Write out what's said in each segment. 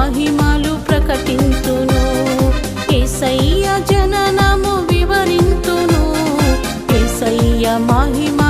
మహిమలు ప్రకటింతును. ఏసయ్య జననము వివరింతును. ఏసయ్య మహిమ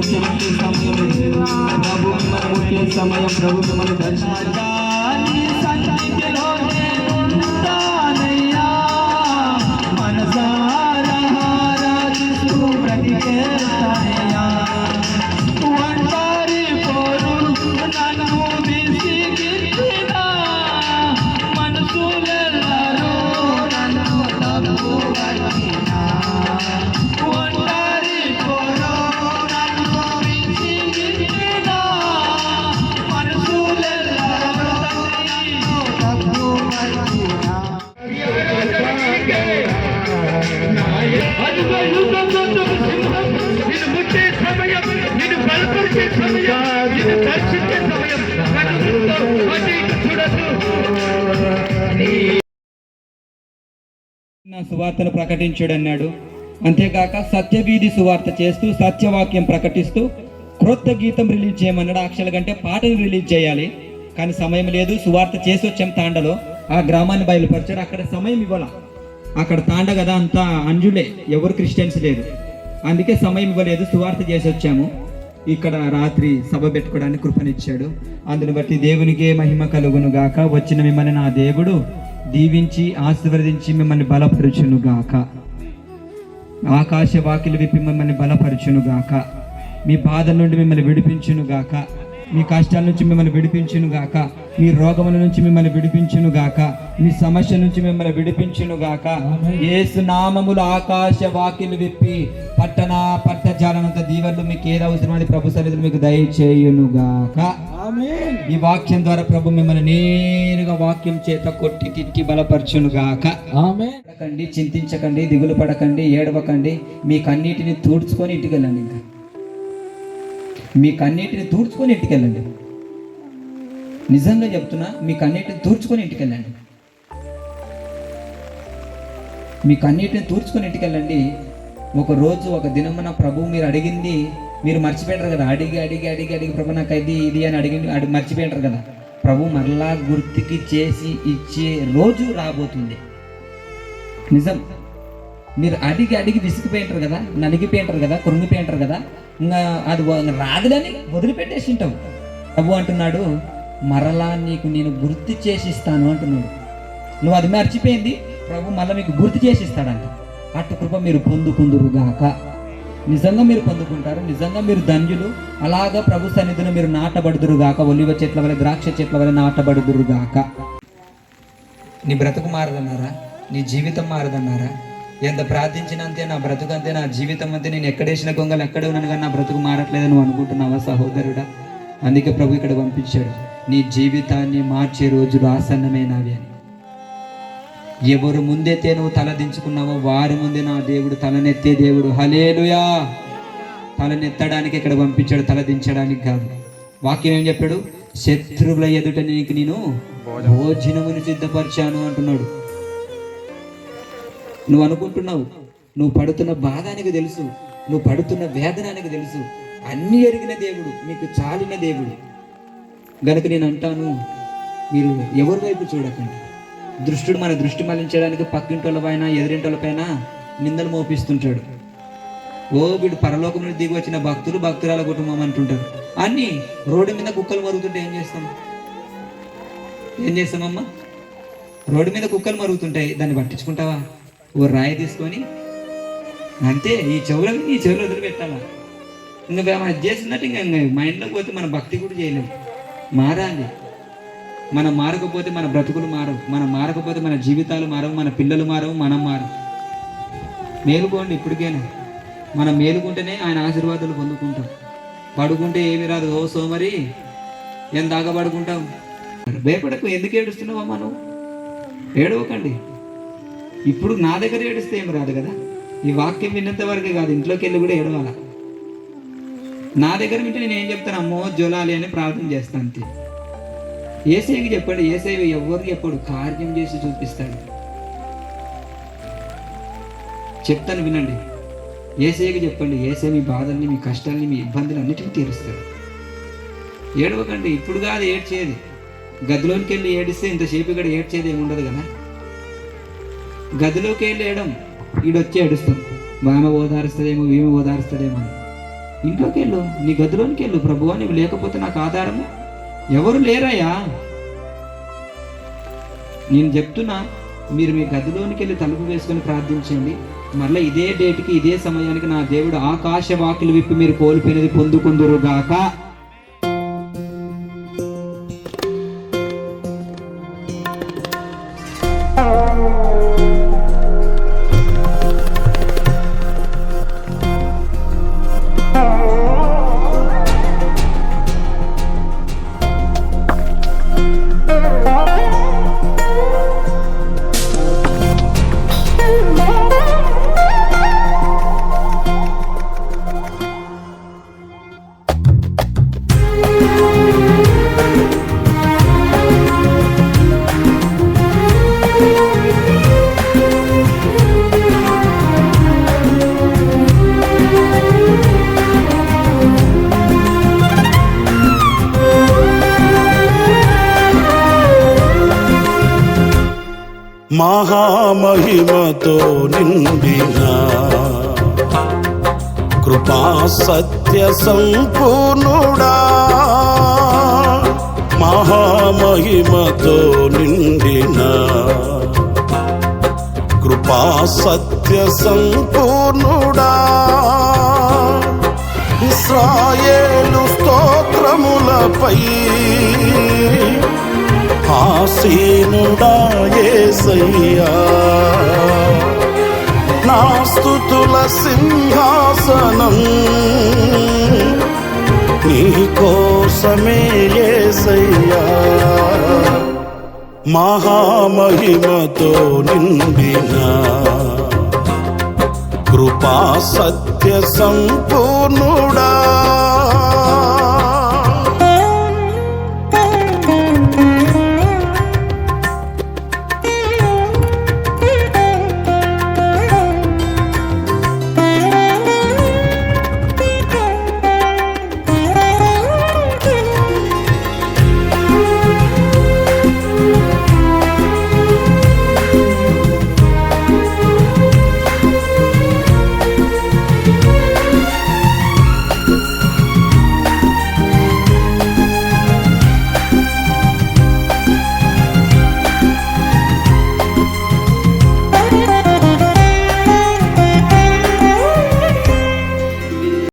ప్రభు సత్యం సమయం ప్రభు మన ముఖ్య సమయం ప్రభు మన దర్శనాన్ని సువార్తను ప్రకటించుడన్నాడు. అంతేకాక సత్యవీధి సువార్త చేస్తూ సత్యవాక్యం ప్రకటిస్తూ క్రొత్త గీతం రిలీజ్ చేయమన్నాడు. అక్షల కంటే పాటలు రిలీజ్ చేయాలి. కానీ సమయం లేదు. సువార్త చేసి వచ్చాం తాండలో. ఆ గ్రామాన్ని బయలుపరిచారు అక్కడ సమయం ఇవ్వాల. అక్కడ తాండ కదా అంతా అంజులే. ఎవరు క్రిస్టియన్స్ లేరు. అందుకే సమయం ఇవ్వలేదు. సువార్త చేసి వచ్చాము. ఇక్కడ రాత్రి సభ పెట్టుకోవడానికి కృపనిచ్చాడు. అందుని బట్టి దేవునికే మహిమ కలుగును గాక వచ్చిన మిమ్మల్ని నా దేవుడు దీవించి ఆశీర్వదించి మిమ్మల్ని బలపరుచును గాక ఆకాశ వాకిలు విప్పి మిమ్మల్ని బలపరచునుగాక. మీ బాధల నుండి మిమ్మల్ని విడిపించును గాక మీ కష్టాల నుంచి మిమ్మల్ని విడిపించును గాక మీ రోగముల నుంచి మిమ్మల్ని విడిపించును గాక మీ సమస్య నుంచి మిమ్మల్ని విడిపించును గాక యేసు నామములు ఆకాశ వాకిలు విప్పి పట్టణ పట్టజాలనంత దీవెనలు మీకు ఏది అవసరం అది ప్రభు సన్నిధిలో మీకు దయచేయును గాక ఈ వాక్యం ద్వారా ప్రభు మిమ్మల్ని నేరుగా వాక్యం చేత కొట్టి తిట్టి బలపరచును గాక చింతించకండి దిగులు పడకండి ఏడవకండి మీ కన్నీటిని తూడ్చుకొని ఇంటికి వెళ్ళండి ఇంకా. మీ కన్నీటిని తూడ్చుకొని ఇంటికెళ్ళండి. నిజంగా చెప్తున్నా మీ కన్నీటిని తూర్చుకొని ఇంటికెళ్ళండి. మీ కన్నీటిని తూర్చుకొని ఇంటికెళ్ళండి. ఒక రోజు ఒక దినమున ప్రభు మీరు అడిగింది మీరు మర్చిపోయారు కదా. అడిగి అడిగి అడిగి అడిగి ప్రభు నాకు అది ఇది అని అడిగి అడిగి మర్చిపోయారు కదా. ప్రభు మరలా గుర్తుకి చేసి ఇచ్చే రోజు రాబోతుంది. నిజం. మీరు అడిగి అడిగి విసిగిపోయింటారు కదా నలిగిపోయింటారు కదా కృంగిపోయింటారు కదా ఇంకా అది రాదులని వదిలిపెట్టేసి ఉంటావు. ప్రభు అంటున్నాడు మరలా నీకు నేను గుర్తు చేసిస్తాను అంటున్నాడు. నువ్వు అది మర్చిపోయింది ప్రభు మళ్ళీ మీకు గుర్తు చేసిస్తాడంట. అటు కృప మీరు పొందుకుందురుగాక. నిజంగా మీరు పొందుకుంటారు నిజంగా మీరు ధన్యులు అలాగా ప్రభు సన్నిధిలో మీరు నాటబడుదురుగాక ఒలివ చెట్ల వల్ల ద్రాక్ష చెట్ల వల్ల నాటబడుదురుగాక. నీ బ్రతుకు మారదన్నారా? నీ జీవితం మారదన్నారా? ఎంత ప్రార్థించినంతే నా బ్రతుకు అంతే నా జీవితం అంతే. నేను ఎక్కడేసిన గొంగలు ఎక్కడే ఉన్నాను కానీ నా బ్రతుకు మారట్లేదని నువ్వు అనుకుంటున్నావా సహోదరుడా? అందుకే ప్రభు ఇక్కడ పంపించాడు. నీ జీవితాన్ని మార్చే రోజులు ఆసన్నమైనవి అని. ఎవరు ముందైతే నువ్వు తల దించుకున్నావో వారి ముందే నా దేవుడు తలనెత్తే దేవుడు. హలేలుయా తలనెత్తడానికి ఇక్కడ పంపించాడు తల దించడానికి కాదు. వాక్యం ఏం చెప్పాడు? శత్రువుల ఎదుట నీకు నేను భోజనమును సిద్ధపరిచాను అంటున్నాడు. నువ్వు అనుకుంటున్నావు నువ్వు పడుతున్న బాధ ఆయనకు తెలుసు నువ్వు పడుతున్న వేదన ఆయనకు తెలుసు. అన్ని ఎరిగిన దేవుడు మీకు చాలిన దేవుడు. గనుక నేను అంటాను మీరు ఎవరి వైపు చూడకండి. దృష్టుడు మన దృష్టి మళ్ళించడానికి పక్కింటోళ్ళపైన పైన నిందలు మోపిస్తుంటాడు. ఓ వీడు పరలోకం నుండి దిగి వచ్చిన భక్తులు భక్తురాల కుటుంబం అంటుంటారు. అన్ని రోడ్డు మీద కుక్కలు మరుగుతుంటే ఏం చేస్తాం? ఏం చేస్తామమ్మా? రోడ్డు మీద కుక్కలు మరుగుతుంటాయి దాన్ని పట్టించుకుంటావా? ఓ రాయి తీసుకొని అంతే ఈ చెవులకు ఈ చెవులు వదిలిపెట్టాలా? ఇంకా మనం అది చేసినట్టు ఇంకా మా ఇంట్లో పోతే మన భక్తి కూడా చేయలేము మారాలి మనం మారకపోతే మన బ్రతుకులు మారవు. మనం మారకపోతే మన జీవితాలు మారవు మన పిల్లలు మారవు మనం మారం మేలుకోండి ఇప్పటికైనా. మనం మేలుకుంటేనే ఆయన ఆశీర్వాదాలు పొందుకుంటాం. పడుకుంటే ఏమి రాదు. ఓ సోమరి ఏం దాకా పడుకుంటాం భయపడకు ఎందుకు ఏడుస్తున్నావా మనం ఏడవకండి. ఇప్పుడు నా దగ్గర ఏడిస్తే ఏం రాదు కదా? ఈ వాక్యం విన్నంత వరకు కాదు ఇంట్లోకి వెళ్ళి కూడా ఏడవాల? నా దగ్గర వింటే నేను ఏం చెప్తాను? అమ్మో జ్వలాలి అని ప్రార్థన చేస్తాను అంతే. ఏసైకి చెప్పండి ఏసై ఎవరు చెప్పాడు కార్యం చేసి చూపిస్తాడు. చెప్తాను వినండి. ఏసైకి చెప్పండి ఏసై మీ బాధల్ని మీ కష్టాల్ని మీ ఇబ్బందులు అన్నిటికీ తీరుస్తాడు. ఏడవకండి ఇప్పుడు కాదు ఏడ్చేది. గదిలోనికి వెళ్ళి ఏడిస్తే ఇంతసేపు ఇక్కడ ఏడ్చేది ఏమి ఉండదు కదా? గదిలోకి వెళ్ళేయడం ఈడొచ్చి ఏడుస్తాం వామ ఓదారుస్తుందేమో వీమ ఓదారుస్తుందేమో అని. ఇంట్లోకి వెళ్ళు. నీ గదిలోనికి వెళ్ళు ప్రభువా నీవు లేకపోతే నాకు ఆధారము? ఎవరు లేరయ్యా? నేను చెప్తున్నా మీరు మీ గదిలోనికి వెళ్ళి తలుపు వేసుకొని ప్రార్థించండి. మళ్ళీ ఇదే డేట్కి ఇదే సమయానికి నా దేవుడు ఆకాశ వాకులు విప్పి మీరు కోల్పోయినది పొందుకుందురు గాక మహామహిమతో నిండిన కృపా సత్య సంపూర్ణుడా. మహామహిమతో నిండిన కృపా సత్య సంపూర్ణుడా. ఇస్రాయేలు స్తోత్రములపై ఆసీనుడా యేసయ్యా నా స్తుతుల సింహాసనం నీ కోసమే యేసయ్యా మహామహిమతో నిండిన కృపా సత్య సంపూర్ణుడా.